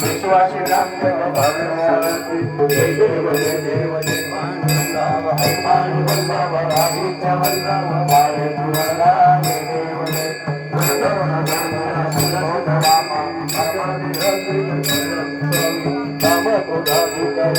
विश्वासी रामदेव भावे जय देव जय देव जय मानव हनुमान वल्लभ राहित वल्लभ भावे तुला जय देव जय राम को धाम कर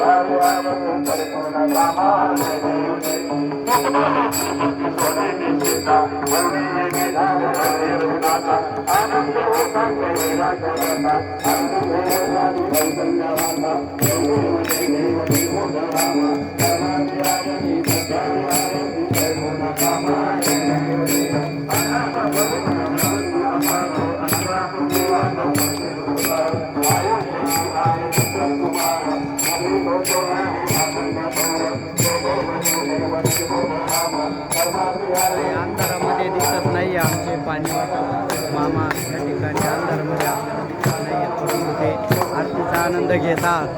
I अंधारामध्ये दिसत नाही आमचे पाणी. मामा या ठिकाणी अंधारामध्ये आपल्याला दिसत नाही. परंतु ते आरतीचा आनंद घेतात.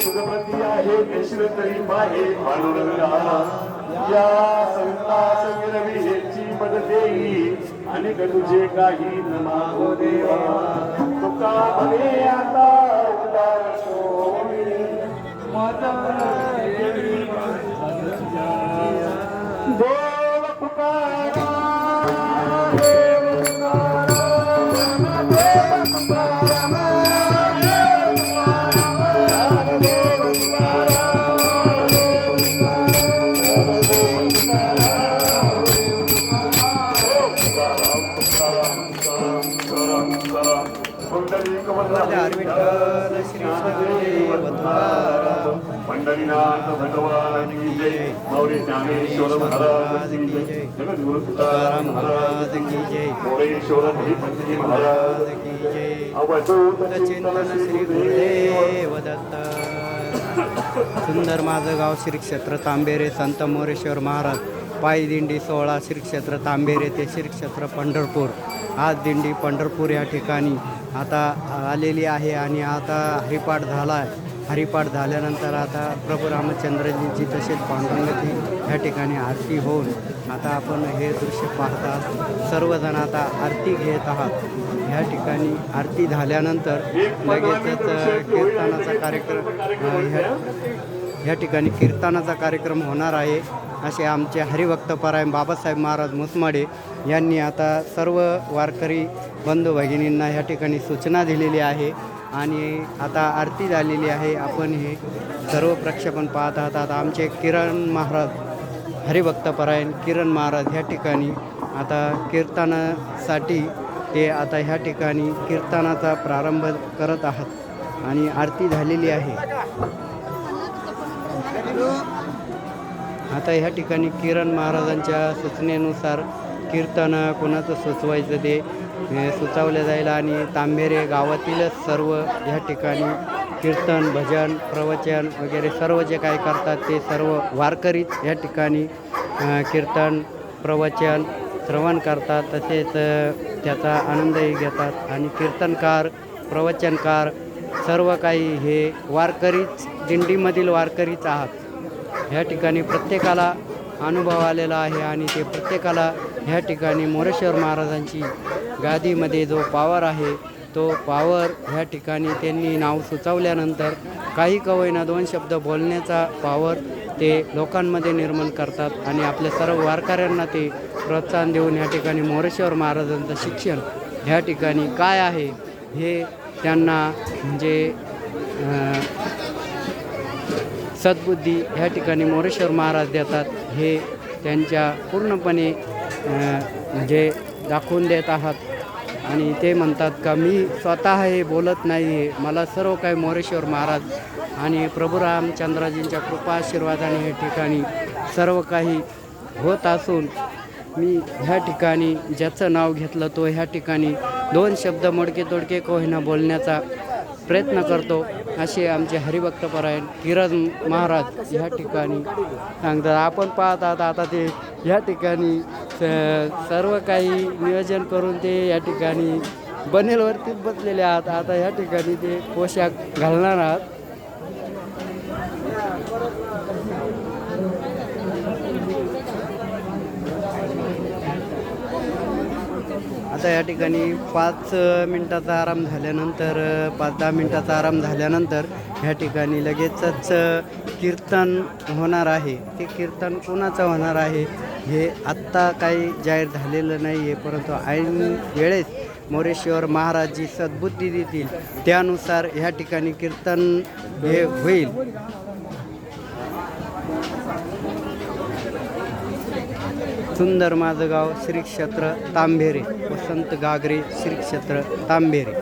सुगमती आहे यशवंतरी माहे पांडुरंगा या संता संग्रवी हेची मदत देई. अनेक तुझे काही न मागो देवा. तुका म्हणे आता उदार सोमी माझा पंढरीनाथ भगवान की जय मौर्य ज्ञानेश्वर महाराज. की जय जगद्गुरु तुकाराम महाराज. महाराज की जय मोरेश्वर धीपती महाराज. महाराज की जय अवधूत चिंतन श्री गुरुदेव दत्त. सुंदर माझं गाव श्री क्षेत्र तांबेरे संत मोरेश्वर महाराज. पायी दिंडी सोहळा श्री क्षेत्र तांबेरे ते श्री क्षेत्र पंढरपूर. आज दिंडी पंढरपूर या ठिकाणी आता आलेली आहे आणि आता हरिपाठ झाला आहे हरिपाठ झाल्यानंतर आता प्रभू रामचंद्रजींची तसेच पांडुरंगाची ह्या ठिकाणी आरती होऊन आता आपण हे दृश्य पाहतात. सर्वजण आता आरती घेत आहात. ह्या ठिकाणी आरती झाल्यानंतर लगेचच कीर्तनाचा कार्यक्रम ह्या ठिकाणी कीर्तनाचा कार्यक्रम होणार आहे. असे आमचे हरिभक्तपराय बाबासाहेब महाराज मुसमाडे यांनी आता सर्व वारकरी बंधू भगिनींना ह्या ठिकाणी सूचना दिलेली आहे. आणि आता आरती झालेली आहे. आपण हे सर्व प्रक्षेपण पाहत आहात. आता आमचे किरण महाराज हरिभक्तपरायण किरण महाराज ह्या ठिकाणी आता कीर्तनासाठी ते आता ह्या ठिकाणी कीर्तनाचा प्रारंभ करत आहात आणि आरती झालेली आहे. आता ह्या ठिकाणी किरण महाराजांच्या सूचनेनुसार कीर्तन कोणाचं सुचवायचं ते हे सुचवलं जाईल आणि तांबेरे गावातीलच सर्व ह्या ठिकाणी कीर्तन भजन प्रवचन वगैरे सर्व जे काही करतात ते सर्व वारकरीच ह्या ठिकाणी कीर्तन प्रवचन श्रवण करतात. तसेच त्याचा आनंदही घेतात. आणि कीर्तनकार प्रवचनकार सर्व काही हे वारकरीच दिंडीमधील वारकरीच आहात. ह्या ठिकाणी प्रत्येकाला अनुभव आलेला आहे आणि ते प्रत्येकाला ह्या ठिकाणी मोरेश्वर महाराजांची गादीमध्ये जो पावर आहे तो पावर ह्या ठिकाणी त्यांनी नाव सुचवल्यानंतर काही कवयना दोन शब्द बोलण्याचा पावर ते लोकांमध्ये निर्माण करतात आणि आपल्या सर्व वारकऱ्यांना ते प्रोत्साहन देऊन ह्या ठिकाणी मोरेश्वर महाराजांचं शिक्षण ह्या ठिकाणी काय आहे हे त्यांना म्हणजे सद्बुद्धी ह्या ठिकाणी मोरेश्वर महाराज देतात हे त्यांच्या पूर्णपणे म्हणजे दाखवून देत आहात. आणि ते म्हणतात का मी स्वतः हे बोलत नाही आहे. मला सर्व काही मोरेश्वर महाराज आणि प्रभू रामचंद्रजींच्या कृपा आशीर्वादाने हे ठिकाणी सर्व काही होत असून मी ह्या ठिकाणी ज्याचं नाव घेतलं तो ह्या ठिकाणी दोन शब्द मोडके तोडके कोहिना बोलण्याचा प्रयत्न करतो. असे आमचे हरिभक्तपरायण किरण महाराज ह्या ठिकाणी सांगतात. आपण पाहत आहात आता ते ह्या ठिकाणी स- सर्व काही नियोजन करून ते या ठिकाणी बनेलवरतीच बसलेले आहात. आता ह्या ठिकाणी ते पोशाख घालणार आहात. आता या ठिकाणी पाच मिनटाचा आराम झाल्यानंतर पाच दहा मिनटाचा आराम झाल्यानंतर ह्या ठिकाणी लगेचच कीर्तन होणार आहे. ते कीर्तन कोणाचं होणार आहे हे आत्ता काही जाहीर झालेलं नाही आहे परंतु ऐन वेळेस मोरेश्वर महाराज जी सद्बुद्धी देतील. त्यानुसार ह्या ठिकाणी कीर्तन हे होईल. सुंदर माझं गाव श्री क्षेत्र तांबेरे. वसंत गागरे श्री क्षेत्र तांबेरे.